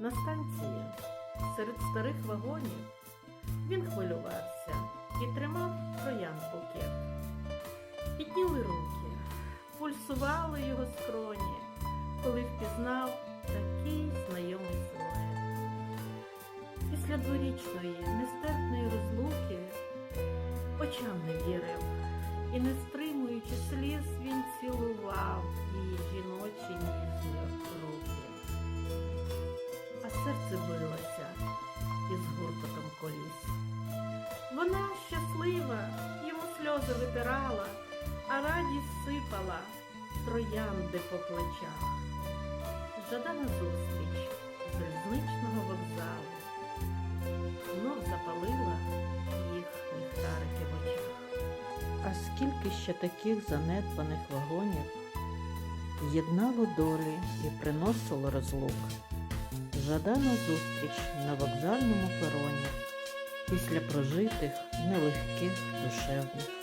На станції серед старих вагонів він хвилювався і тримав троян букет. Підніли руки, пульсували його скроні, коли впізнав такий знайомий силует. Після дворічної нестерпної розлуки очам не вірив, і, не стримуючи серце билося із гуркотом коліс. Вона щаслива, йому сльози витирала, а радість сипала троянди по плечах. Жадана зустріч залізничного вокзалу знов запалила їх ліхтарики в очах. А скільки ще таких занедбаних вагонів єднало долі і приносило розлук. Жадана зустріч на вокзальному пероні після прожитих нелегких душевних.